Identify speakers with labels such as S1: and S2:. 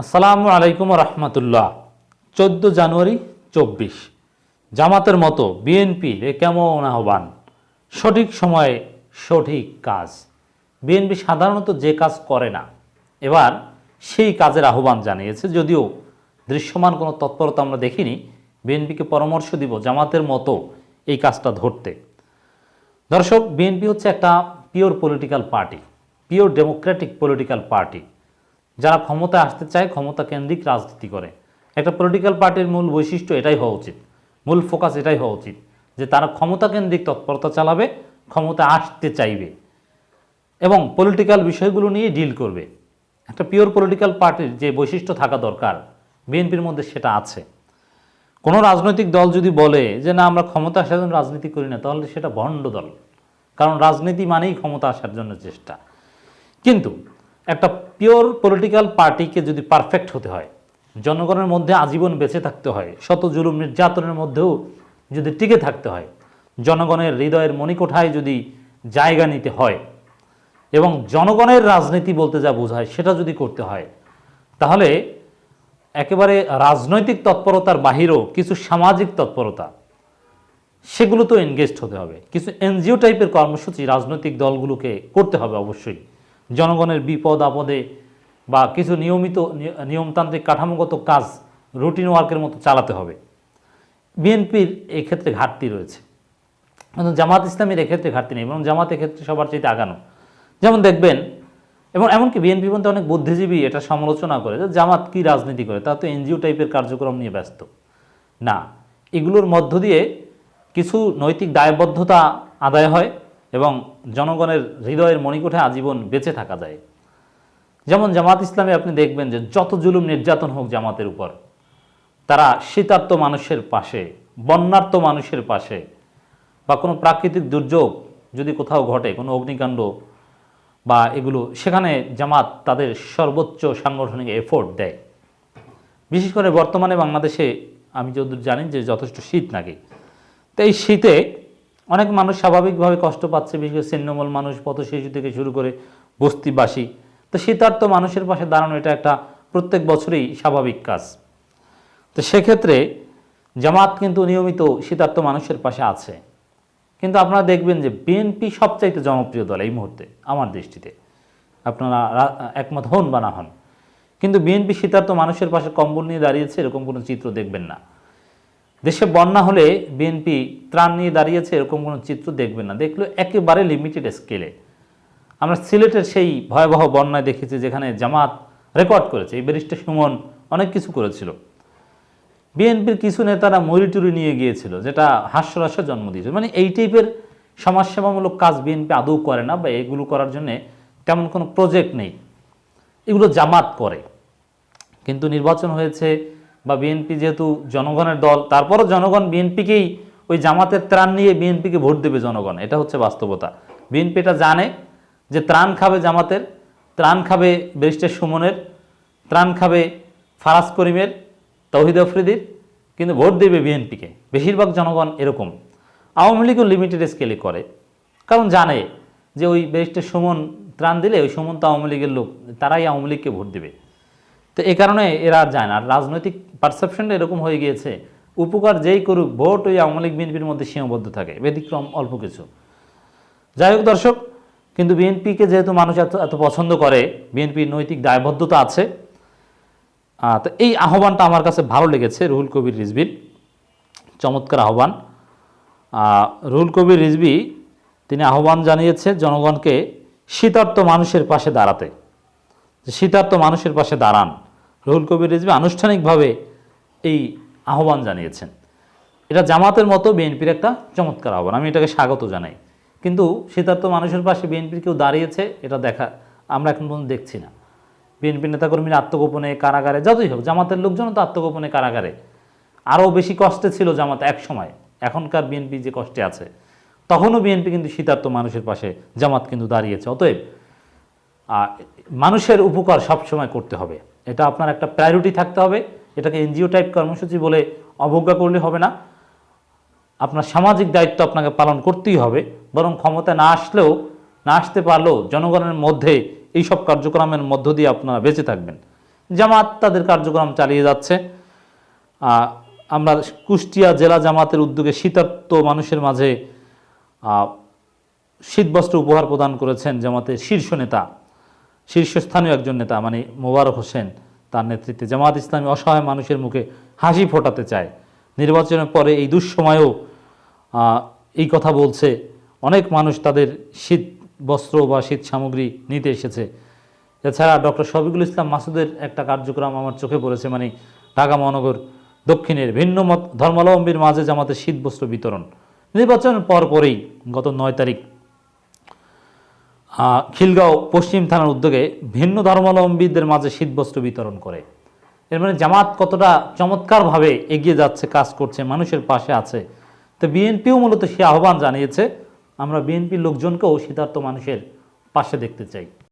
S1: আসসালামু আলাইকুম রহমতুল্লাহ। চোদ্দ জানুয়ারি চব্বিশ। জামাতের মতো বিএনপির এ কেমন আহ্বান? সঠিক সময়ে সঠিক কাজ। বিএনপি সাধারণত যে কাজ করে না, এবার সেই কাজের আহ্বান জানিয়েছে। যদিও দৃশ্যমান কোনো তৎপরতা আমরা দেখিনি, বিএনপিকে পরামর্শ দিব জামাতের মতো এই কাজটা ধরতে। দর্শক, বিএনপি হচ্ছে একটা pure political party, pure democratic political party. যারা ক্ষমতায় আসতে চায়, ক্ষমতা কেন্দ্রিক রাজনীতি করে। একটা পলিটিক্যাল পার্টির মূল বৈশিষ্ট্য এটাই হওয়া উচিত। মূল ফোকাস এটাই হওয়া উচিত যে তারা ক্ষমতা কেন্দ্রিক তৎপরতা চালাবে, ক্ষমতা আসতে চাইবে এবং পলিটিক্যাল বিষয়গুলো নিয়ে ডিল করবে। একটা পিওর পলিটিক্যাল পার্টির যে বৈশিষ্ট্য থাকা দরকার বিএনপির মধ্যে সেটা আছে। কোনো রাজনৈতিক দল যদি বলে যে, না, আমরা ক্ষমতা আসার জন্য রাজনীতি করি না, তাহলে সেটা ভণ্ড দল। কারণ রাজনীতি মানেই ক্ষমতা আসার জন্য চেষ্টা। কিন্তু একটা পিওর পলিটিক্যাল পার্টিকে যদি পারফেক্ট হতে হয়, জনগণের মধ্যে আজীবন বেঁচে থাকতে হয়, শত জুলুম নির্যাতনের মধ্যেও যদি টিকে থাকতে হয়, জনগণের হৃদয়ের মণিকোঠায় যদি জায়গা নিতে হয় এবং জনগণের রাজনীতি বলতে যা বোঝায় সেটা যদি করতে হয়, তাহলে একেবারে রাজনৈতিক তৎপরতার বাহিরেও কিছু সামাজিক তৎপরতা সেগুলো তো এনগেজড হতে হবে। কিছু এনজিও টাইপের কর্মসূচি রাজনৈতিক দলগুলোকে করতে হবে অবশ্যই। জনগণের বিপদ, আপদে বা কিছু নিয়মিত নিয়মতান্ত্রিক কাঠামোগত কাজ রুটিন ওয়ার্কের মতো চালাতে হবে। বিএনপির এই ক্ষেত্রে ঘাটতি রয়েছে। কিন্তু জামাত ইসলামের এক্ষেত্রে ঘাটতি নেই এবং জামাত এক্ষেত্রে সবার চাইতে আগানো। যেমন দেখবেন, এবং এমনকি বিএনপি মধ্যে অনেক বুদ্ধিজীবী এটা সমালোচনা করে যে জামাত কি রাজনীতি করে, তা তো এনজিও টাইপের কার্যক্রম নিয়ে ব্যস্ত। না, এগুলোর মধ্য দিয়ে কিছু নৈতিক দায়বদ্ধতা আদায় হয় এবং জনগণের হৃদয়ের মণিকোঠে আজীবন বেঁচে থাকা যায়। যেমন জামাত ইসলামে আপনি দেখবেন যে যত জুলুম নির্যাতন হোক জামাতের উপর, তারা শীতার্ত মানুষের পাশে, বন্যার্ত মানুষের পাশে, বা কোনো প্রাকৃতিক দুর্যোগ যদি কোথাও ঘটে, কোনো অগ্নিকাণ্ড বা এগুলো, সেখানে জামাত তাদের সর্বোচ্চ সাংগঠনিক এফোর্ট দেয়। বিশেষ করে বর্তমানে বাংলাদেশে, আমি যতদূর জানি যে যথেষ্ট শীত নাকি। তো এই শীতে অনেক মানুষ স্বাভাবিকভাবে কষ্ট পাচ্ছে, বিশেষ করে ছিন্নমূল মানুষ পথ শিশু থেকে শুরু করে বস্তিবাসী। তো শীতার্ত মানুষের পাশে দাঁড়ানো, এটা একটা প্রত্যেক বছরই স্বাভাবিক কাজ। তো সেক্ষেত্রে জামাত কিন্তু নিয়মিত শীতার্ত মানুষের পাশে আছে। কিন্তু আপনারা দেখবেন যে বিএনপি সবচাইতে জনপ্রিয় দল এই মুহূর্তে, আমার দৃষ্টিতে। আপনারা একমত হন বা না হন। কিন্তু বিএনপি শীতার্ত মানুষের পাশে কম্বল নিয়ে দাঁড়িয়েছে, এরকম কোনো চিত্র দেখবেন না। দেশে বন্যা হলে বিএনপি ত্রাণ নিয়ে দাঁড়িয়েছে, এরকম কোনো চিত্র দেখবেন না। দেখল একেবারে লিমিটেড স্কেলে আমরা সিলেটের সেই ভয়াবহ বন্যায় দেখেছি, যেখানে জামাত রেকর্ড করেছে। এই ব্যারিস্টার সুমন অনেক কিছু করেছিল। বিএনপির কিছু নেতারা মরিটুরি নিয়ে গিয়েছিল, যেটা হাস্যরসের জন্ম দিয়েছিল। মানে এই টাইপের সমাজসেবামূলক কাজ বিএনপি আদৌ করে না বা এগুলো করার জন্যে তেমন কোনো প্রজেক্ট নেই। এগুলো জামাত করে। কিন্তু নির্বাচন হয়েছে বা বিএনপি যেহেতু জনগণের দল, তারপরও জনগণ বিএনপিকেই ওই জামাতের ত্রাণ নিয়ে বিএনপিকে ভোট দেবে জনগণ। এটা হচ্ছে বাস্তবতা। বিএনপি এটা জানে যে ত্রাণ খাবে জামাতের, ত্রাণ খাবে ব্যারিস্টার সুমনের, ত্রাণ খাবে ফারাজ করিমের, তৌহিদ আফ্রিদির, কিন্তু ভোট দেবে বিএনপিকে বেশিরভাগ জনগণ এরকম। আওয়ামী লীগও লিমিটেড স্কেলে করে। কারণ জানে যে ওই ব্যারিস্টার সুমন ত্রাণ দিলে, ওই সুমন তো আওয়ামী লীগের লোক, তারাই আওয়ামী লীগকে ভোট দেবে। তো এ কারণে এরা আর যায় না। আর রাজনৈতিক পারসেপশনটা এরকম হয়ে গিয়েছে, উপকার যেই করুক, ভোট ওই আওয়ামী লীগ, বিএনপির মধ্যে সীমাবদ্ধ থাকে, ব্যতিক্রম অল্প কিছু। যাই হোক দর্শক, কিন্তু বিএনপিকে যেহেতু মানুষ এত এত পছন্দ করে, বিএনপির নৈতিক দায়বদ্ধতা আছে তো এই আহ্বানটা আমার কাছে ভালো লেগেছে রুহুল কবির রিজবির চমৎকার আহ্বান। রুহুল কবির রিজবি তিনি আহ্বান জানিয়েছে জনগণকে শীতার্ত মানুষের পাশে দাঁড়াতে, যে শীতার্ত মানুষের পাশে দাঁড়ান। রুহুল কবির রিজবি আনুষ্ঠানিকভাবে এই আহ্বান জানিয়েছেন। এটা জামাতের মতো বিএনপির একটা চমৎকার আহ্বান। আমি এটাকে স্বাগত জানাই। কিন্তু শীতার্ত মানুষের পাশে বিএনপির কেউ দাঁড়িয়েছে, এটা দেখা আমরা এখন পর্যন্ত দেখছি না। বিএনপি নেতাকর্মীরা আত্মগোপনে কারাগারে, যতই হোক, জামাতের লোকজনও তো আত্মগোপনে কারাগারে। আরও বেশি কষ্টে ছিল জামাত এক সময়। এখনকার বিএনপি যে কষ্টে আছে, তখনও বিএনপি কিন্তু শীতার্ত মানুষের পাশে জামাত কিন্তু দাঁড়িয়েছে। অতএব মানুষের উপকার সবসময় করতে হবে। এটা আপনার একটা প্রায়োরিটি থাকতে হবে। এটাকে এনজিও টাইপ কর্মসূচি বলে অবজ্ঞা করলে হবে না। আপনার সামাজিক দায়িত্ব আপনাকে পালন করতেই হবে। বরং ক্ষমতা না আসলেও, না আসতে পারলেও জনগণের মধ্যে এই সব কার্যক্রমের মধ্য দিয়ে আপনারা বেঁচে থাকবেন। জামাত তাদের কার্যক্রম চালিয়ে যাচ্ছে। আমরা কুষ্টিয়া জেলা জামাতের উদ্যোগে শীতার্ত মানুষের মাঝে শীতবস্ত্র উপহার প্রদান করেছেন জামাতের শীর্ষ নেতা, শীর্ষস্থানীয় একজন নেতা মানে মোবারক হোসেন। তার নেতৃত্বে। জামাত ইসলামী অসহায় মানুষের মুখে হাসি ফোটাতে চায়। নির্বাচনের পরে এই দুঃসময়েও এই কথা বলছে, অনেক মানুষ তাদের শীত বস্ত্র বা শীত সামগ্রী নিতে এসেছে। এছাড়া ডক্টর শফিকুল ইসলাম মাসুদের একটা কার্যক্রম আমার চোখে পড়েছে মানে ঢাকা মহানগর দক্ষিণের ভিন্ন মত ধর্মাবলম্বীর মাঝে জামাতে শীত বস্ত্র বিতরণ। নির্বাচনের পর পরেই গত নয় তারিখ খিলগাঁও পশ্চিম থানার উদ্যোগে ভিন্ন ধর্মাবলম্বীদের মাঝে শীতবস্ত্র বিতরণ করে। এর মানে জামাত কতটা চমৎকারভাবে এগিয়ে যাচ্ছে, কাজ করছে, মানুষের পাশে আছে, তো বিএনপিও মূলত সে আহ্বান জানিয়েছে। আমরা বিএনপির লোকজনকেও শীতার্থ মানুষের পাশে দেখতে চাই।